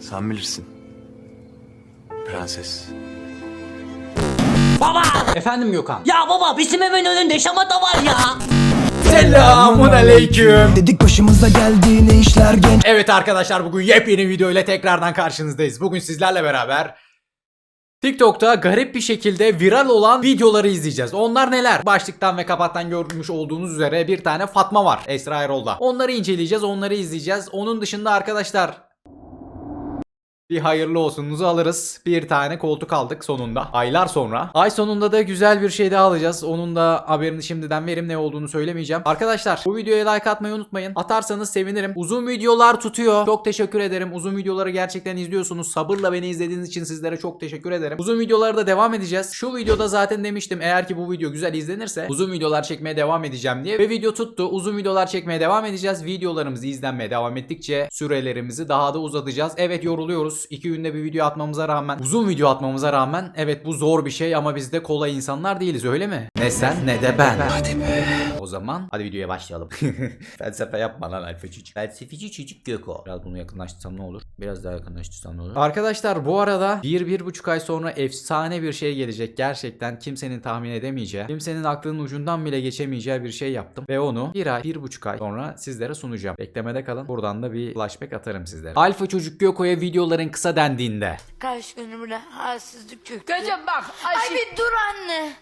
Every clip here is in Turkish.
Sen bilirsin. Prenses. Baba! Efendim Gökhan. Ya baba bizim evin önünde şamata var ya. Selamun aleyküm. Dedik başımıza geldi ne işler genç Evet arkadaşlar bugün yepyeni video ile tekrardan karşınızdayız. Bugün sizlerle beraber TikTok'ta garip bir şekilde viral olan videoları izleyeceğiz. Onlar neler? Başlıktan ve kapaktan görmüş olduğunuz üzere bir tane Fatma var Esra Erol'da. Onları inceleyeceğiz, onları izleyeceğiz. Onun dışında arkadaşlar bir hayırlı olsunuzu alırız. Bir tane koltuk aldık sonunda. Aylar sonra. Ay sonunda da güzel bir şey daha alacağız. Onun da haberini şimdiden verim ne olduğunu söylemeyeceğim. Arkadaşlar bu videoya like atmayı unutmayın. Atarsanız sevinirim. Uzun videolar tutuyor. Çok teşekkür ederim. Uzun videoları gerçekten izliyorsunuz. Sabırla beni izlediğiniz için sizlere çok teşekkür ederim. Uzun videolara da devam edeceğiz. Şu videoda zaten demiştim eğer ki bu video güzel izlenirse uzun videolar çekmeye devam edeceğim diye. Ve video tuttu. Uzun videolar çekmeye devam edeceğiz. Videolarımız izlenmeye devam ettikçe sürelerimizi daha da uzatacağız. Evet yoruluyoruz. İki günde bir video atmamıza rağmen, uzun video atmamıza rağmen evet bu zor bir şey ama biz de kolay insanlar değiliz öyle mi? Ne sen ne de ben. Hadi be. O zaman hadi videoya başlayalım. Felsefe yapma lan alfa çocuk. Felsefeci çocuk Göko. Biraz bunu yakınlaştırsam ne olur? Biraz daha yakınlaştırsam ne olur? Arkadaşlar bu arada bir, bir buçuk ay sonra efsane bir şey gelecek. Gerçekten kimsenin tahmin edemeyeceği, kimsenin aklının ucundan bile geçemeyeceği bir şey yaptım. Ve onu bir ay, bir buçuk ay sonra sizlere sunacağım. Beklemede kalın. Buradan da bir flashback atarım sizlere. Alfa çocuk Göko'ya videoların kısa dendiğinde. Kaç günümüne halsizlik çöktü. Kızım bak Ay Ayşe. bir dur anne.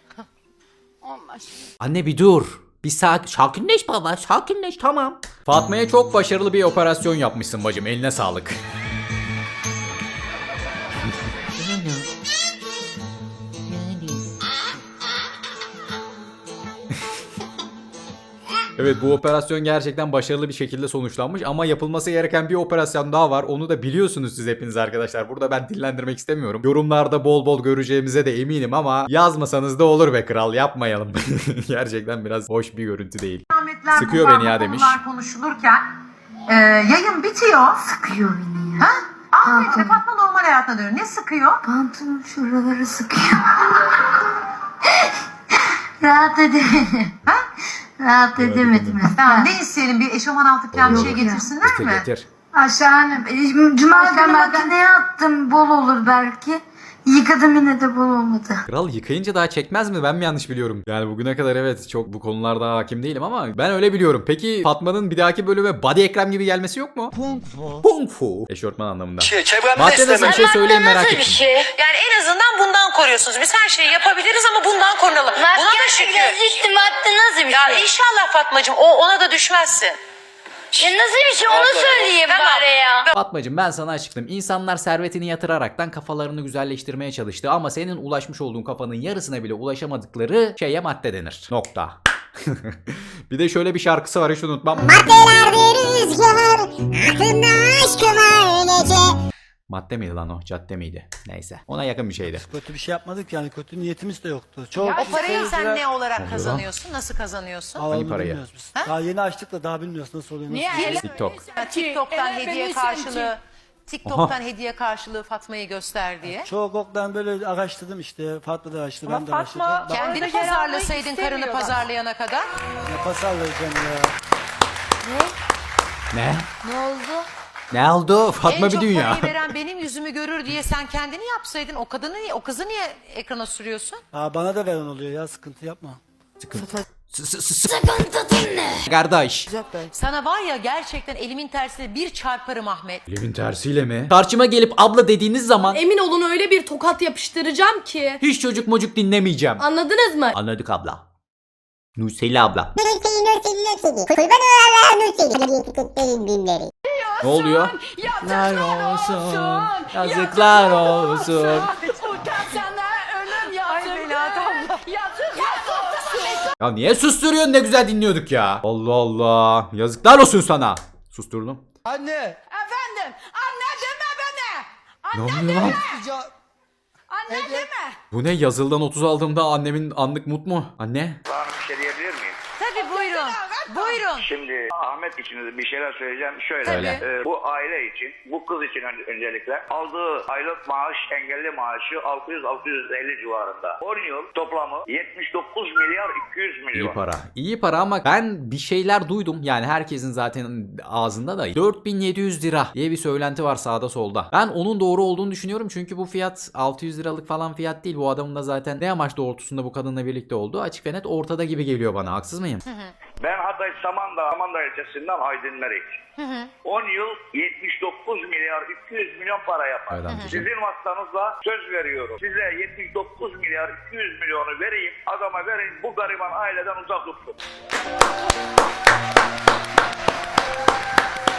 Olmaz. Anne bir dur. Bir sak sakinleş baba sakinleş tamam. Fatma'ya çok başarılı bir operasyon yapmışsın bacım eline sağlık. Evet bu operasyon gerçekten başarılı bir şekilde sonuçlanmış ama yapılması gereken bir operasyon daha var. Onu da biliyorsunuz siz hepiniz arkadaşlar. Burada ben dillendirmek istemiyorum. Yorumlarda bol bol göreceğimize de eminim ama yazmasanız da olur be kral yapmayalım. gerçekten biraz hoş bir görüntü değil. Ahmetler, Sıkıyor beni ya demiş. konuşulurken e, yayın bitiyor. Sıkıyor beni ya. Ha? Ahmet ve Fatma normal hayatına dönüyor. Ne sıkıyor? Pantolon şuraları sıkıyor. Rahat edemedim. Ha? Rahat edemedim. Tamam, ne isteyelim bir eşofman altı falan bir şey getirsinler Getir mi? getir. Aşağıne. Cuma günü Aşağıne- makineye attım. Bol olur belki. Yıkadım yine de bol olmadı. Kral yıkayınca daha çekmez mi? Ben mi yanlış biliyorum? Yani bugüne kadar evet çok bu konularda hakim değilim ama ben öyle biliyorum. Peki Fatma'nın bir dahaki bölüme body ekrem gibi gelmesi yok mu? Kung fu. Kung fu. Eşortman anlamında. Madde nasıl bir şey söyleyin merak ettim. şey? Yani en azından bundan koruyorsunuz. Biz her şeyi yapabiliriz ama bundan korunalım. Buna da şükür. işte madde nasıl bir Ya şey? inşallah Fatmacığım o ona da düşmezsin. Ya nasıl bir şey onu söyleyeyim Tamam. bari ya. Fatmacığım ben sana açıklayayım. İnsanlar servetini yatıraraktan kafalarını güzelleştirmeye çalıştı ama senin ulaşmış olduğun kafanın yarısına bile ulaşamadıkları şeye madde denir. Nokta. bir de şöyle bir şarkısı var hiç unutmam. Madde miydi lan o? Cadde miydi? Neyse. Ona yakın bir şeydi. Kötü bir şey yapmadık yani kötü niyetimiz de yoktu. Çok O parayı sen ne olarak kazanıyorsun? Nasıl kazanıyorsun? Alanını Hangi parayı? bilmiyoruz biz. Daha yeni açtık da daha bilmiyoruz nasıl oluyor. Niye Nasıl hele TikTok. Ya TikTok'tan Ele hediye karşılığı TikTok'tan hediye karşılığı Fatma'yı göster diye. Çoğu koktan böyle araştırdım işte. Fatma da araştırdı, ben de Fatma- araştırdım. Bak, Kendini Orada pazarlasaydın karını istemiyor bak. pazarlayana kadar. ne pas alacağım ya. Ne? Ne oldu? Ne oldu? Fatma en bir çok dünya. parayı veren benim yüzümü görür diye sen kendini yapsaydın o kadını niye, o kızı niye ekrana sürüyorsun? Aa, bana da veren oluyor ya sıkıntı yapma. Kardeş. Sana var ya gerçekten elimin tersiyle bir çarparım Ahmet. Elimin tersiyle mi? Karşıma gelip abla dediğiniz zaman Emin olun öyle bir tokat yapıştıracağım ki. hiç çocuk mocuk dinlemeyeceğim. Anladınız mı? Anladık abla. Nurseli abla. Ne oluyor? Yazıklar olsun. Yazıklar olsun. Sana ölüm yazık. Yazıklar olsun. Ya niye susturuyorsun ne güzel dinliyorduk ya. Allah Allah. Yazıklar olsun sana. Susturdum. Anne! Efendim anne deme bana. Ne Anne oluyor lan? deme. Anne deme. Bu ne yazıldan 30 aldığımda annemin anlık mut mu? Anne? Tabii buyurun. Buyurun. Şimdi Ahmet için de bir şeyler söyleyeceğim. Şöyle, e, bu aile için, bu kız için ön- öncelikle aldığı aylık maaş, engelli maaşı 600-650 civarında. 10 yıl toplamı 79 milyar 200 milyon. İyi para. İyi para ama ben bir şeyler duydum. Yani herkesin zaten ağzında da 4700 lira diye bir söylenti var sağda solda. Ben onun doğru olduğunu düşünüyorum çünkü bu fiyat 600 liralık falan fiyat değil. Bu adamın da zaten ne amaç doğrultusunda bu kadınla birlikte olduğu açık ve net ortada gibi geliyor bana. Haksız mıyım? Hatay Samandağ, Samandağ ilçesinden Aydınlar için. 10 yıl 79 milyar 200 milyon para yapar. Sizin vasıtanızla söz veriyorum. Size 79 milyar 200 milyonu vereyim, adama verin, bu gariban aileden uzak tutsun.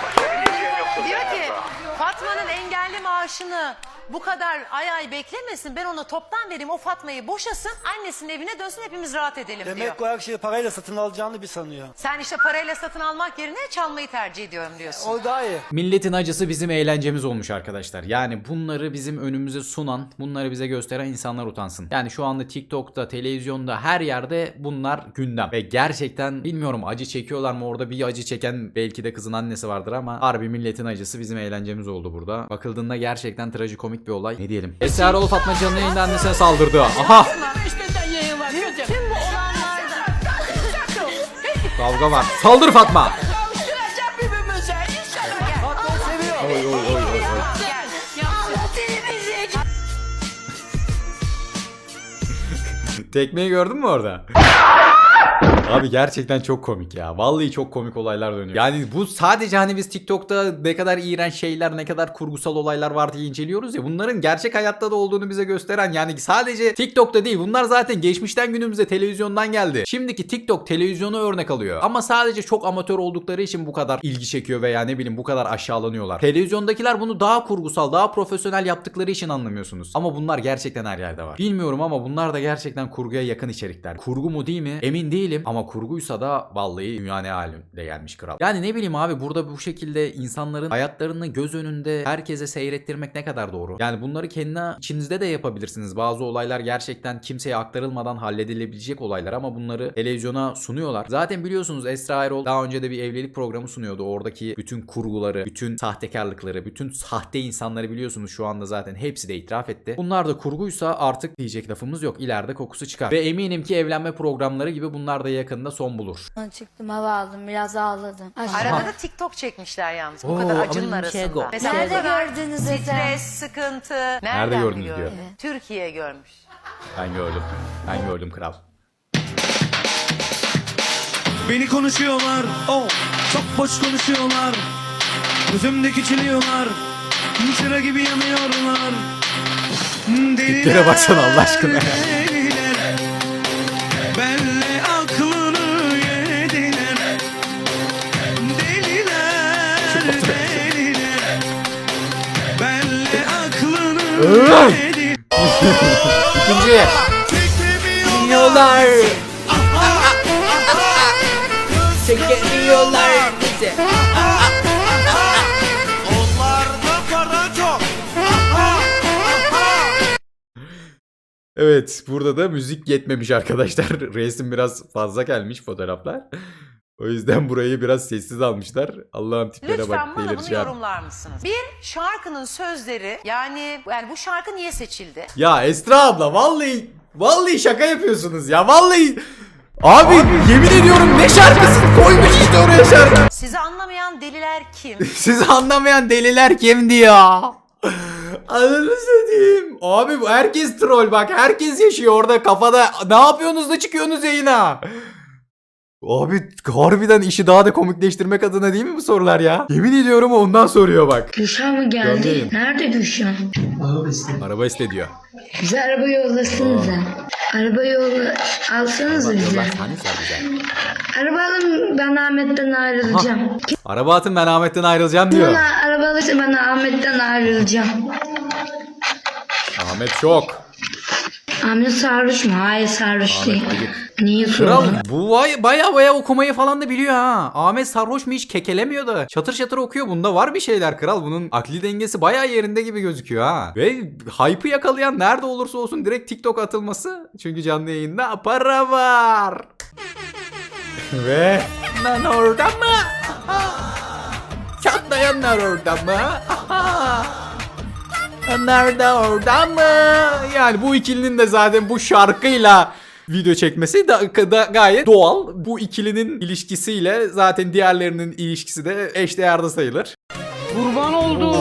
Başka bir diyeceğim yoktur. Diyor ki. Fatma'nın engelli maaşını bu kadar ay ay beklemesin. Ben ona toptan vereyim. O Fatma'yı boşasın. Annesinin evine dönsün. Hepimiz rahat edelim diyor. Demek o her şeyi parayla satın alacağını bir sanıyor. Sen işte parayla satın almak yerine çalmayı tercih ediyorum diyorsun. O daha iyi. Milletin acısı bizim eğlencemiz olmuş arkadaşlar. Yani bunları bizim önümüze sunan, bunları bize gösteren insanlar utansın. Yani şu anda TikTok'ta, televizyonda her yerde bunlar gündem. Ve gerçekten bilmiyorum acı çekiyorlar mı orada bir acı çeken belki de kızın annesi vardır ama harbi milletin acısı bizim eğlencemiz oldu burada. Bakıldığında gerçekten trajikomik bir olay. Ne diyelim? Esra Erol Fatma Can'ın yayında annesine saldırdı. Aha! İşte yayın var kızım. Tüm bu olanlardan Kavga var. Saldır Fatma! Oy oy oy oy oy. Tekmeyi gördün mü orada? Abi gerçekten çok komik ya. Vallahi çok komik olaylar dönüyor. Yani bu sadece hani biz TikTok'ta ne kadar iğrenç şeyler, ne kadar kurgusal olaylar var diye inceliyoruz ya. Bunların gerçek hayatta da olduğunu bize gösteren yani sadece TikTok'ta değil. Bunlar zaten geçmişten günümüze televizyondan geldi. Şimdiki TikTok televizyonu örnek alıyor. Ama sadece çok amatör oldukları için bu kadar ilgi çekiyor veya ne bileyim bu kadar aşağılanıyorlar. Televizyondakiler bunu daha kurgusal, daha profesyonel yaptıkları için anlamıyorsunuz. Ama bunlar gerçekten her yerde var. Bilmiyorum ama bunlar da gerçekten kurguya yakın içerikler. Kurgu mu değil mi? Emin değilim ama kurguysa da vallahi dünya ne haline gelmiş kral. Yani ne bileyim abi burada bu şekilde insanların hayatlarını göz önünde herkese seyrettirmek ne kadar doğru? Yani bunları kendi içinizde de yapabilirsiniz. Bazı olaylar gerçekten kimseye aktarılmadan halledilebilecek olaylar ama bunları televizyona sunuyorlar. Zaten biliyorsunuz Esra Erol daha önce de bir evlilik programı sunuyordu. Oradaki bütün kurguları, bütün sahtekarlıkları, bütün sahte insanları biliyorsunuz şu anda zaten hepsi de itiraf etti. Bunlar da kurguysa artık diyecek lafımız yok. İleride kokusu çıkar. Ve eminim ki evlenme programları gibi bunlar da yakında son bulur. Çıktım hava aldım biraz ağladım. Arada da TikTok çekmişler yalnız. Bu Oo, kadar ama acının bir şey arasında. Mesela Nerede bu kadar gördünüz Stres, sıkıntı. Nereden gördünüz gördün? diyor. Türkiye görmüş. Ben gördüm. Ben gördüm kral. Beni konuşuyorlar oh, Çok boş konuşuyorlar Gözümde küçülüyorlar Mısıra gibi yanıyorlar Deliler, Tiplere baksana Allah aşkına ya. İkinci. Beklemiyorlar Çekemiyorlar bizi. Onlarda para çok Evet burada da müzik yetmemiş arkadaşlar. Resim biraz fazla gelmiş fotoğraflar. O yüzden burayı biraz sessiz almışlar. Allah'ım tiplere Lütfen bak. bana bunu yorumlar mısınız? Bir şarkının sözleri yani yani bu şarkı niye seçildi? Ya Esra abla vallahi vallahi şaka yapıyorsunuz ya. Vallahi Abi, yemin ediyorum ne şarkısı koymuş işte oraya şarkı. Sizi anlamayan deliler kim? Sizi anlamayan deliler kimdi ya? Ananı satayım. Abi bu herkes troll bak. Herkes yaşıyor orada kafada. Ne yapıyorsunuz da çıkıyorsunuz yayına? Abi harbiden işi daha da komikleştirmek adına değil mi bu sorular ya? Yemin ediyorum ondan soruyor bak. Gülşah mı Canlı yayın. Nerede Gülşah? Araba iste diyor. Bize araba yollasanıza. Araba yolla alsanıza bize. Yollar sahne güzel. Araba alın ben Ahmet'ten ayrılacağım. Kim Araba atın ben Ahmet'ten ayrılacağım diyor. bana araba alırsa ben Ahmet'ten ayrılacağım. Ahmet şok. Ahmet sarhoş mu? Hayır sarhoş değil. Niye Kral sordun? bu vay, baya baya okumayı falan da biliyor ha. Ahmet sarhoş mu hiç kekelemiyor da. Çatır çatır okuyor. Bunda var bir şeyler kral. Bunun akli dengesi baya yerinde gibi gözüküyor ha. Ve hype'ı yakalayan nerede olursa olsun direkt TikTok atılması. Çünkü canlı yayında para var. Ve Çatlayan orada mı? Çatlayanlar orada mı? Onlar da orada mı? Yani bu ikilinin de zaten bu şarkıyla video çekmesi da, da gayet doğal. Bu ikilinin ilişkisiyle zaten diğerlerinin ilişkisi de eşdeğerde sayılır. Kurban oldu.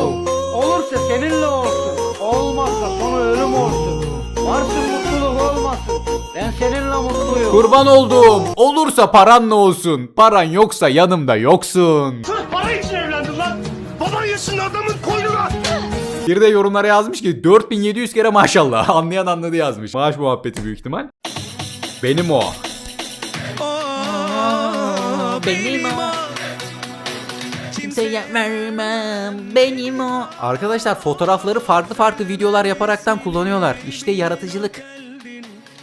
Olursa seninle olsun. Olmazsa sonu ölüm olsun. Varsın mutluluk olmasın. Ben seninle mutluyum. Kurban olduğum olursa paran ne olsun? Paran yoksa yanımda yoksun. Bir de yorumlara yazmış ki 4700 kere maşallah. Anlayan anladı yazmış. Maaş muhabbeti büyük ihtimal. Benim o. benim o. Kimseye vermem benim o. Arkadaşlar fotoğrafları farklı farklı videolar yaparaktan kullanıyorlar. İşte yaratıcılık.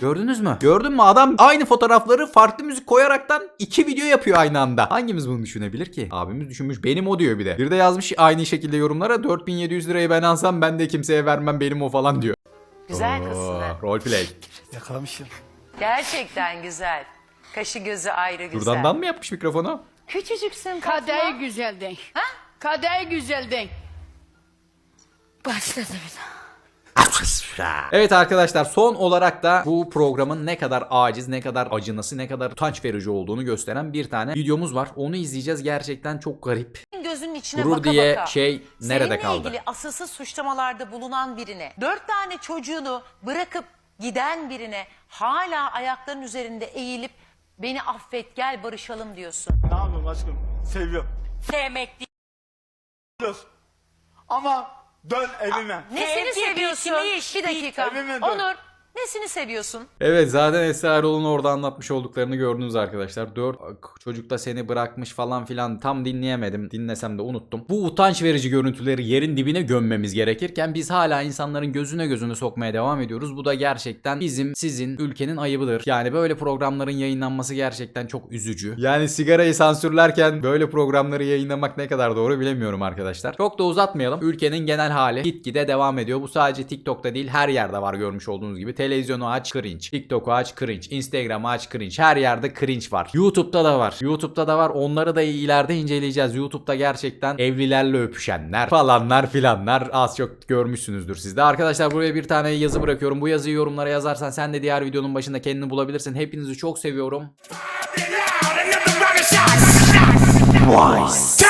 Gördünüz mü? Gördün mü adam aynı fotoğrafları farklı müzik koyaraktan iki video yapıyor aynı anda. Hangimiz bunu düşünebilir ki? Abimiz düşünmüş benim o diyor bir de. Bir de yazmış aynı şekilde yorumlara 4700 lirayı ben alsam ben de kimseye vermem benim o falan diyor. Güzel kızsın. Roleplay. Yakalamışım. Gerçekten güzel. Kaşı gözü ayrı güzel. Durdandan mı yapmış mikrofonu? Küçücüksün Fatma. Kadehi güzelden. Ha? Kadehi güzelden. Başladı bir daha. Evet arkadaşlar son olarak da bu programın ne kadar aciz, ne kadar acınası, ne kadar utanç verici olduğunu gösteren bir tane videomuz var. Onu izleyeceğiz. Gerçekten çok garip. gözünün içine Gurur baka diye baka. şey nerede Seninle kaldı? ilgili asılsız suçlamalarda bulunan birine, dört tane çocuğunu bırakıp giden birine hala ayakların üzerinde eğilip beni affet gel barışalım diyorsun. Ne yapayım aşkım? Seviyorum. Sevmek değil. Ama dön evime. Nesini seviyorsun? Bir dakika. Evime dön. Onur nesini seviyorsun? Evet zaten Esra Erol'un orada anlatmış olduklarını gördünüz arkadaşlar. Dört çocuk da seni bırakmış falan filan tam dinleyemedim. Dinlesem de unuttum. Bu utanç verici görüntüleri yerin dibine gömmemiz gerekirken biz hala insanların gözüne gözüne sokmaya devam ediyoruz. Bu da gerçekten bizim sizin ülkenin ayıbıdır. Yani böyle programların yayınlanması gerçekten çok üzücü. Yani sigarayı sansürlerken böyle programları yayınlamak ne kadar doğru bilemiyorum arkadaşlar. Çok da uzatmayalım. Ülkenin genel hali gitgide devam ediyor. Bu sadece TikTok'ta değil her yerde var görmüş olduğunuz gibi. Televizyonu aç cringe. TikTok'u aç cringe. Instagram'ı aç cringe. Her yerde cringe var. YouTube'da da var. YouTube'da da var. Onları da ileride inceleyeceğiz. YouTube'da gerçekten evlilerle öpüşenler falanlar filanlar az çok görmüşsünüzdür siz de. Arkadaşlar buraya bir tane yazı bırakıyorum. Bu yazıyı yorumlara yazarsan sen de diğer videonun başında kendini bulabilirsin. Hepinizi çok seviyorum. Turn